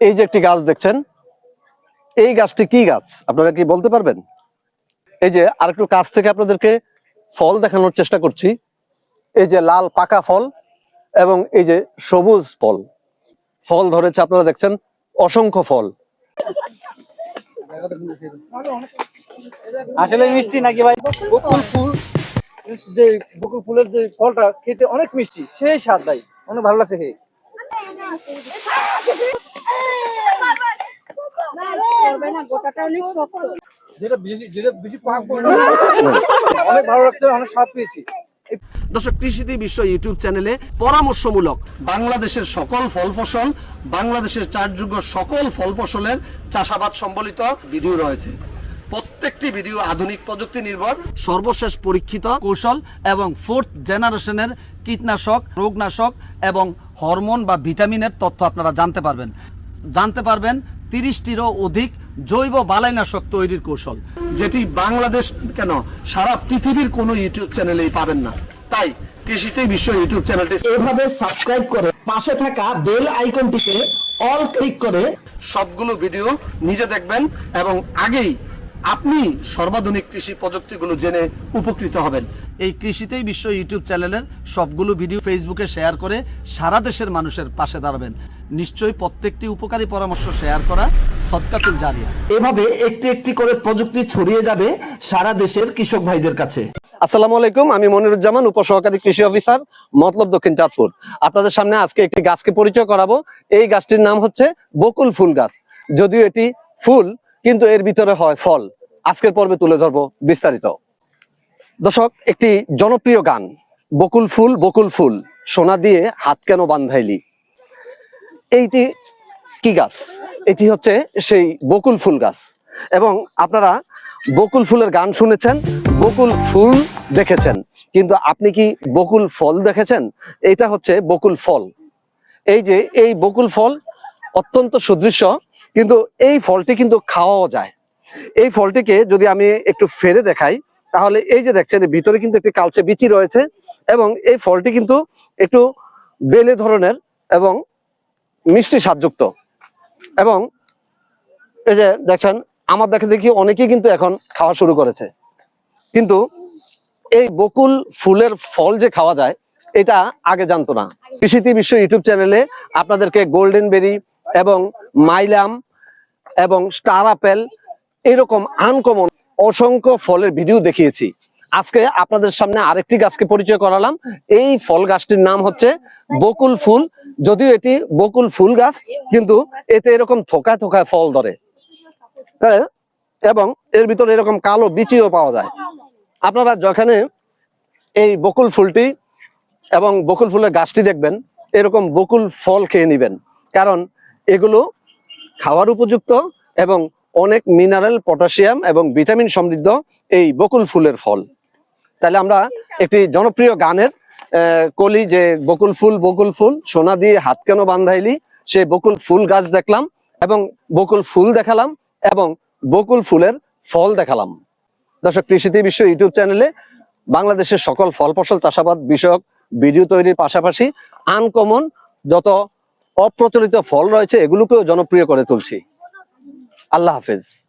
এই যে একটি গাছ দেখছেন এই গাছটি কি গাছ? আপনারা কি বলতে পারবেন? এই যে আরেকটু কাছ থেকে আপনাদেরকে ফল দেখানোর চেষ্টা করছি। এই যে লাল পাকা ফল এবং এই যে সবুজ ফল। ফল ধরেছে আপনারা দেখছেন অসংখ্য ফল। আসলে মিষ্টি নাকি ভাই? বকুল ফুল যে বকুল ফুলের যে ফলটা খেতে অনেক মিষ্টি সেই স্বাদ ভাই। অনেক ভালো লাগছে খেয়ে। না গোটাটা অনেক শক্ত। যেটা বেশি যেটা বেশি পাক অনেক ভালো লাগছে অনেক স্বাদ পেয়েছি। দর্শক কৃষিতে বিশ্ব ইউটিউব চ্যানেলে পরামর্শমূলক বাংলাদেশের সকল ফল ফসল বাংলাদেশের চাষযোগ্য সকল ফল ফসলের চাষাবাদ সম্বলিত ভিডিও রয়েছে। প্রত্যেকটি ভিডিও আধুনিক প্রযুক্তি নির্ভর সর্বশেষ পরীক্ষিত কৌশল এবং ফোর্থ জেনারেশনের কীটনাশক রোগনাশক এবং হরমোন বা ভিটামিনের তথ্য আপনারা জানতে পারবেন। জানতে পারবেন তিরিশটিরও অধিক জৈব বালাইনাশক তৈরির কৌশল, যেটি বাংলাদেশ কেন সারা পৃথিবীর কোনো ইউটিউব চ্যানেলেই পাবেন না। তাই কৃষিতে বিশ্ব ইউটিউব চ্যানেলটি এভাবে সাবস্ক্রাইব করে পাশে থাকা বেল আইকনটিতে অল ক্লিক করে সবগুলো ভিডিও নিজে দেখবেন এবং আগেই আপনি সর্বাধুনিক কৃষি প্রযুক্তিগুলো জেনে উপকৃত হবেন। এই কৃষিতেই বিশ্ব ইউটিউব চ্যানেলের সবগুলো ভিডিও ফেসবুকে শেয়ার করে সারা দেশের মানুষের পাশে দাঁড়াবেন। নিশ্চয়ই প্রত্যেকটি উপকারী পরামর্শ শেয়ার করা সৎকাতুল জারিয়া। এভাবে একটি একটি করে প্রযুক্তি ছড়িয়ে যাবে সারা দেশের কৃষক ভাইদের কাছে। আসসালামু আলাইকুম, আমি মনিরুজ্জামান, উপসহকারী কৃষি অফিসার, মতলব দক্ষিণ চাঁদপুর। আপনাদের সামনে আজকে একটি গাছকে পরিচয় করাবো। এই গাছটির নাম হচ্ছে বকুল ফুল গাছ। যদিও এটি ফুল কিন্তু এর ভিতরে হয় ফল। আজকের পর্বে তুলে ধরবো বিস্তারিত। দর্শক, একটি জনপ্রিয় গান, বকুল ফুল বকুল ফুল, সোনা দিয়ে হাত কেন বান্ধাইলি? এইটি কি গাছ? এটি হচ্ছে সেই বকুল ফুল গাছ। এবং আপনারা বকুল ফুলের গান শুনেছেন, বকুল ফুল দেখেছেন। কিন্তু আপনি কি বকুল ফল দেখেছেন? এটা হচ্ছে বকুল ফল। এই যে, এই বকুল ফল অত্যন্ত সুদৃশ্য, কিন্তু এই ফলটি কিন্তু খাওয়াও যায়। এই ফলটিকে যদি আমি একটু ফেরে দেখাই, তাহলে এই যে দেখছেন ভিতরে কিন্তু একটি কালচে বিচি রয়েছে এবং এই ফলটি কিন্তু একটু বেলে ধরনের এবং মিষ্টি স্বাদযুক্ত। এবং এই যে দেখছেন, আমার দেখে দেখি অনেকেই কিন্তু এখন খাওয়া শুরু করেছে। কিন্তু এই বকুল ফুলের ফল যে খাওয়া যায়, এটা আগে জানতো না। কৃষিতে বিশ্ব ইউটিউব চ্যানেলে আপনাদেরকে গোল্ডেন বেরি এবং মাইলাম এবং স্টার আপেল এরকম আনকমন অসংখ্য ফলের ভিডিও দেখিয়েছি। আজকে আপনাদের সামনে আরেকটি গাছকে পরিচয় করালাম। এই ফল গাছটির নাম হচ্ছে বকুল ফুল। যদিও এটি বকুল ফুল গাছ, কিন্তু এতে এরকম থোকায় থোকায় ফল ধরে। এবং এর ভিতরে এরকম কালো বিচিও পাওয়া যায়। আপনারা যেখানে এই বকুল ফুলটি এবং বকুল ফুলের গাছটি দেখবেন, এরকম বকুল ফল খেয়ে নেবেন। কারণ এগুলো খাওয়ার উপযুক্ত এবং অনেক মিনারেল পটাশিয়াম এবং ভিটামিন সমৃদ্ধ এই বকুল ফুলের ফল। তাহলে আমরা একটি জনপ্রিয় গানের কলি যে বকুল ফুল বকুল ফুল, সোনা দিয়ে হাত কেন বান্ধাইলি, সে বকুল ফুল গাছ দেখলাম এবং বকুল ফুল দেখালাম এবং বকুল ফুলের ফল দেখালাম। দর্শক, কৃষিতে বিশ্ব ইউটিউব চ্যানেলে বাংলাদেশের সকল ফল ফসল চাষাবাদ বিষয়ক ভিডিও তৈরির পাশাপাশি আনকমন যত অপ্রচলিত ফল রয়েছে এগুলোকেও জনপ্রিয় করে তুলছি। আল্লাহ হাফেজ।